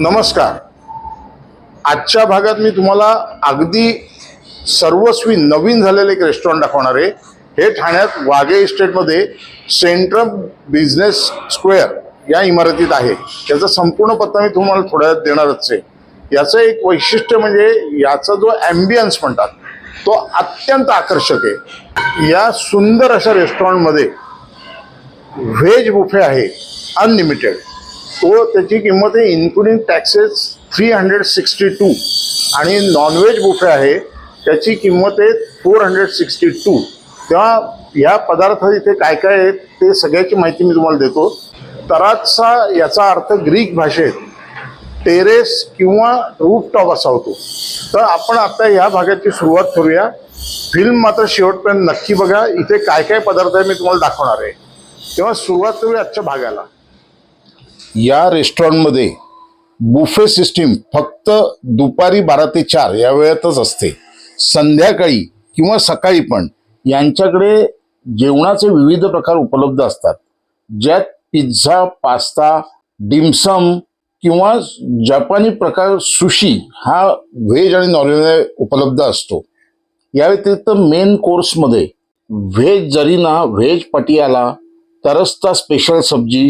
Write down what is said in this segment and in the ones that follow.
नमस्कार. आजच्या भागात मी तुम्हाला अगदी सर्वस्वी नवीन झालेलं एक रेस्टॉरंट दाखवणार आहे. हे ठाण्यात वाघे इस्टेटमध्ये सेंट्रल बिझनेस स्क्वेअर या इमारतीत आहे. त्याचा संपूर्ण पत्ता मी तुम्हाला थोड्या वेळात देणारच आहे. याचं एक वैशिष्ट्य म्हणजे याचा जो ॲम्बियन्स म्हणतात तो अत्यंत आकर्षक आहे. या सुंदर अशा रेस्टॉरंटमध्ये व्हेज बुफे आहे अनलिमिटेड तो त्याची किंमत आहे including taxes three hundred sixty two आणि नॉनव्हेज बुफे आहे त्याची किंमत आहे फोर हंड्रेड सिक्स्टी टू तेव्हा ह्या पदार्थ इथे काय काय आहेत ते सगळ्याची माहिती मी तुम्हाला देतो. तराचा याचा अर्थ ग्रीक भाषेत टेरेस किंवा रूफटॉप असा होतो. तर आपण आता या भागाची सुरुवात करूया. फिल्म मात्र शेवटपर्यंत नक्की बघा. इथे काय काय पदार्थ आहे मी तुम्हाला दाखवणार आहे. तेव्हा सुरुवात करूया आजच्या भागाला. या रेस्टॉरंटमध्ये बुफे सिस्टीम फक्त दुपारी बारा ते चार या वेळातच असते. संध्याकाळी किंवा सकाळी पण यांच्याकडे जेवणाचे विविध प्रकार उपलब्ध असतात. ज्यात पिझ्झा पास्ता डिमसम किंवा जपानी प्रकार सुशी हा व्हेज आणि नॉनव्हेज उपलब्ध असतो. या व्यतिरिक्त मेन कोर्समध्ये व्हेज जरीना व्हेज पटियाला तरस्ता स्पेशल सब्जी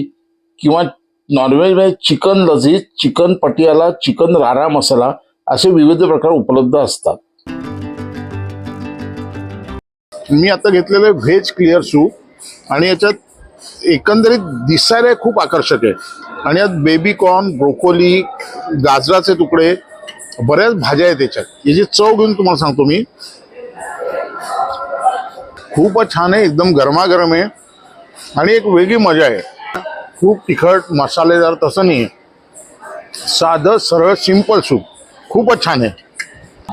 किंवा नॉनव्हेज नॉनव्हेजमध्ये चिकन लजीज चिकन पटियाला चिकन रारा मसाला असे विविध प्रकार उपलब्ध असतात. मी आता घेतलेलं व्हेज क्लिअर सूप आणि याच्यात एकंदरीत दिसायला खूप आकर्षक आहे. आणि यात बेबी कॉर्न ब्रोकोली गाजराचे तुकडे बऱ्याच भाज्या आहेत त्याच्यात याची चव घेऊन तुम्हाला सांगतो मी. खूपच छान आहे एकदम गरमागरम आहे. आणि एक वेगळी मजा आहे. खूप तिखट मसालेदार तसं नाही साधं सरळ सिंपल सूप खूपच छान आहे.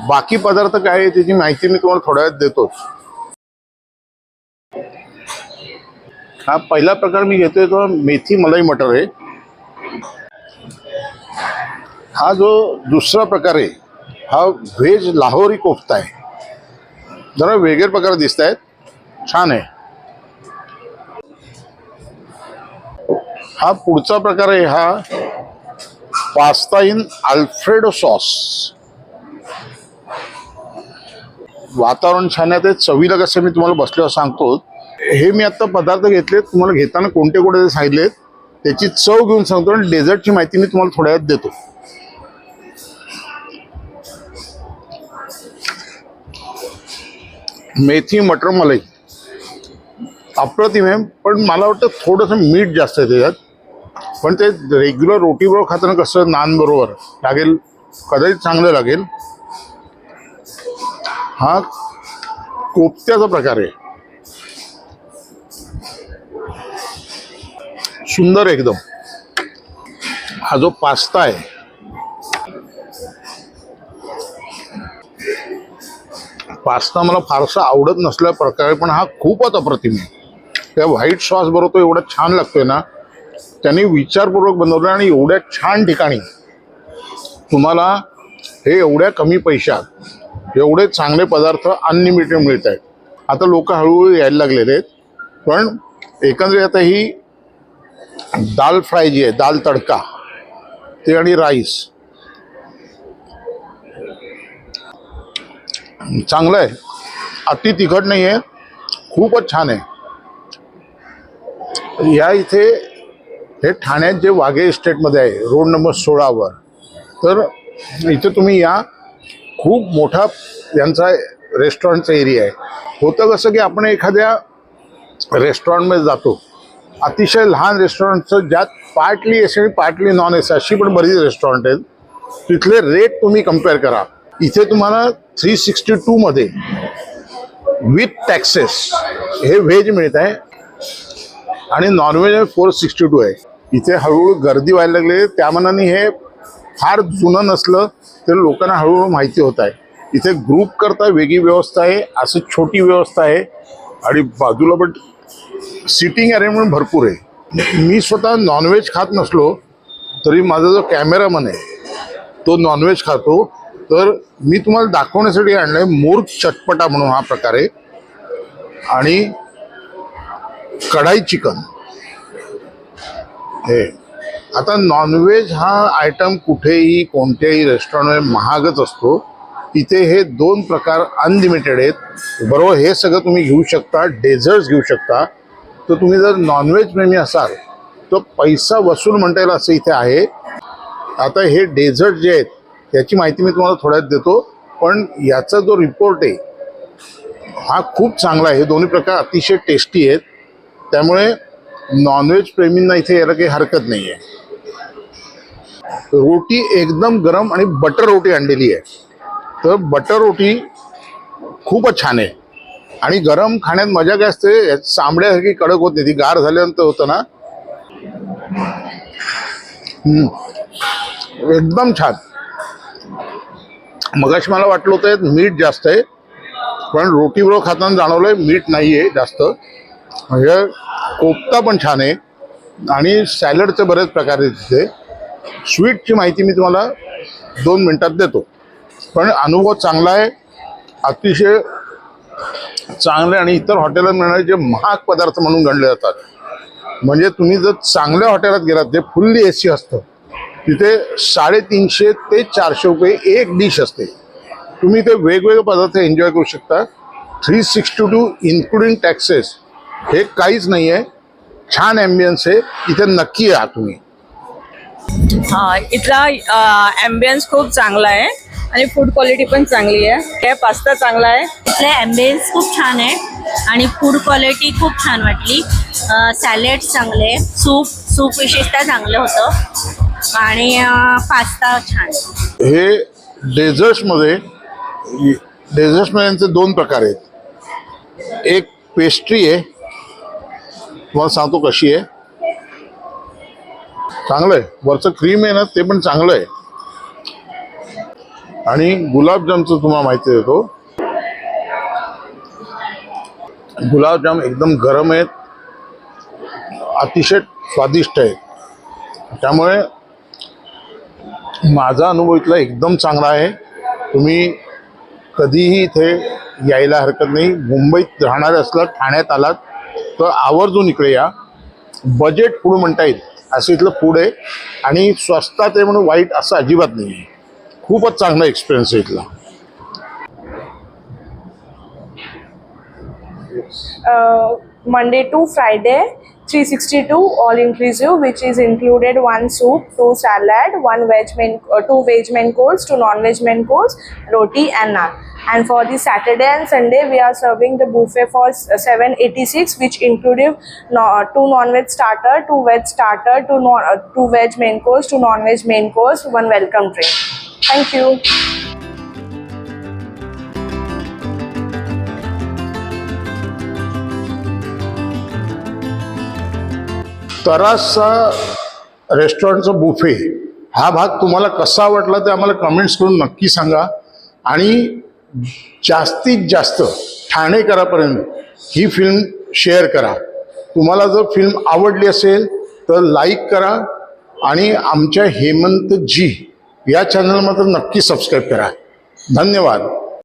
बाकी पदार्थ काय आहे त्याची माहिती मी तुम्हाला थोड्या वेळात देतोच. हा पहिला प्रकार मी घेतोय तो मेथी मलाई मटर आहे. हा जो दुसरा प्रकार आहे हा व्हेज लाहोरी कोफ्ता आहे. जरा वेगळे प्रकार दिसत आहेत छान आहे. हा पुढचा प्रकार आहे हा पास्ता इन अल्फ्रेडो सॉस. वातावरण छान आहे ते चवीला कसं मी तुम्हाला बसल्यावर सांगतो. हे मी आत्ता पदार्थ घेतले तुम्हाला घेताना कोणते कोणते सांगितलेत त्याची चव घेऊन सांगतो आणि डेझर्टची माहिती मी तुम्हाला थोड्या वेळात देतो. मेथी मटर मलाई. अप्रतिम आहे पण मला वाटतं थोडंसं मीठ जास्त आहे त्याच्यात. पण ते रेग्युलर रोटीबरोबर खाताना कसं नान बरोबर लागेल कदाचित चांगलं लागेल. हा कोपत्याचा प्रकार आहे. सुंदर एकदम. हा जो पास्ता आहे. पास्ता मला फारसा आवडत नसल्या प्रकारे पण हा खूपच अप्रतिम आहे. त्या व्हाईट सॉस बरोबर तो एवढा छान लागतोय ना त्यांनी विचारपूर्वक बनवलं आणि एवढ्या छान ठिकाणी तुम्हाला हे एवढ्या कमी पैशात एवढे चांगले पदार्थ अनलिमिटेड मिळत आहेत. आता लोक हळूहळू यायला लागलेले आहेत. पण एकंदरीत आता ही दाल फ्राय जी आहे दाल तडका ते आणि राईस चांगलं आहे. अति तिखट नाही आहे खूपच छान आहे. या इथे हे ठाण्यात जे वाघे इस्टेटमध्ये आहे रोड नंबर सोळावर तर इथे तुम्ही या. खूप मोठा यांचा रेस्टॉरंटचा एरिया आहे. होतं कसं की आपण एखाद्या रेस्टॉरंटमध्ये जातो. अतिशय लहान रेस्टॉरंटचं ज्यात पार्टली एसी आणि पार्टली नॉन एसी अशी पण बरीच रेस्टॉरंट आहेत. तिथले रेट तुम्ही कंपेअर करा. इथे तुम्हाला थ्री सिक्स्टी टूमध्ये विथ टॅक्सेस हे व्हेज मिळत आहे. आणि नॉनव्हेज फोर सिक्स्टी टू आहे. इथे हळूहळू गर्दी व्हायला लागली. त्या मनाने हे फार जुनं नसलं तर लोकांना हळूहळू माहिती होत आहे. इथे ग्रुप करता वेगळी व्यवस्था आहे. असं छोटी व्यवस्था आहे. आणि बाजूला पण सिटिंग अरेंजमेंट भरपूर आहे. मी स्वतः नॉनव्हेज खात नसलो तरी माझा जो कॅमेरामन आहे तो नॉनव्हेज खातो. तर मी तुम्हाला दाखवण्यासाठी आणलं आहे मूर्ख चटपटा म्हणून हा प्रकार आहे. आणि कढाई चिकन. हे. आता नॉनव्हेज हा आयटम कुठेही कोणत्याही रेस्टॉरंटमध्ये महागच असतो. इथे हे दोन प्रकार अनलिमिटेड आहेत. बरोबर हे सगळं तुम्ही घेऊ शकता डेझर्ट्स घेऊ शकता. तर तुम्ही जर नॉनव्हेज प्रेमी असाल तर पैसा वसूल म्हणता येईल असं इथे आहे. आता हे डेझर्ट जे आहेत त्याची माहिती मी तुम्हाला थोड्यात देतो. पण याचा जो रिपोर्ट आहे हा खूप चांगला आहे. हे दोन्ही प्रकार अतिशय टेस्टी आहेत. त्यामुळे नॉनव्हेज प्रेमींना इथे यायला काही हरकत नाही आहे रोटी एकदम गरम आणि बटर रोटी आणलेली आहे. तर बटर रोटी खूपच छान आहे. आणि गरम खाण्यात मजा काय असते? सांबड्यासारखी चांबड्यासारखी कडक होत नाही. ती गार झाल्यानंतर होतं ना. एकदम छान. मगाशी मला वाटलं होतं मीठ जास्त आहे. पण रोटी बरोबर खाताना जाणवलंय मीठ नाही आहे जास्त. म्हणजे कोफ्ता पण छान आहे. आणि सॅलडचे बरेच प्रकार आहेत तिथे. स्वीटची माहिती मी तुम्हाला दोन मिनटात देतो. पण अनुभव चांगला आहे. अतिशय चांगले आणि इतर हॉटेलात मिळणारे जे महाग पदार्थ म्हणून गणले जातात. म्हणजे तुम्ही जर चांगल्या हॉटेलात गेलात जे फुल्ली ए सी असतं तिथे साडेतीनशे ते चारशे रुपये एक डिश असते. तुम्ही ते वेगवेगळे पदार्थ एन्जॉय करू शकता. Three sixty two including taxes हे काहीच नाही आहे छान ॲम्बियन्स आहे. इथे नक्की या तुम्ही. हा इथला ॲम्बियन्स खूप चांगला आहे आणि फूड क्वालिटी पण चांगली आहे. काय पास्ता चांगला आहे. इथले ॲम्बियन्स खूप छान आहे आणि फूड क्वालिटी खूप छान वाटली. सॅलेड चांगले सूप सूप विशेषतः चांगलं होतं. आणि पास्ता छान. हे डेझर्ट्समध्ये डेझर्ट्समध्ये यांचे दोन प्रकार आहेत. एक पेस्ट्री आहे तुम्हाला सांगतो कशी आहे. चांगलं आहे वरचं क्रीम आहे ना ते पण चांगलं आहे आणि गुलाबजामचं तुम्हाला माहिती देतो गुलाबजाम एकदम गरम आहेत. अतिशय स्वादिष्ट आहेत. त्यामुळे माझा अनुभव इथला एकदम चांगला आहे. तुम्ही कधीही इथे यायला हरकत नाही. मुंबईत राहणार असलं ठाण्यात आलात तर आवर्जून इकडे या. बजेट फूड म्हणता येईल. असं इथलं फूड आहे. आणि स्वस्तात आहे म्हणून वाईट असं अजिबात नाही खूपच चांगला एक्सपिरियन्स आहे इथला. Monday to Friday three sixty two all inclusive which is included one soup two salad one veg main two veg main course two non veg main course roti and naan And for the Saturday and Sunday, we are serving the buffet for 786, which included no, two non-veg starter, two veg starter, two non, uh, two veg main course, two non-veg main course, one welcome drink. Thank you. तरासचा रेस्टॉरंटचा buffet हा भाग तुम्हाला कसा वाटला ते आम्हाला comments करून नक्की सांगा आणि जास्तीत जास्त ठाणेकरापर्यंत ही फिल्म शेअर करा. तुम्हाला जर फिल्म आवडली असेल तर लाईक करा आणि आमच्या हेमंत जी या चॅनल मात्र नक्की सबस्क्राईब करा. धन्यवाद.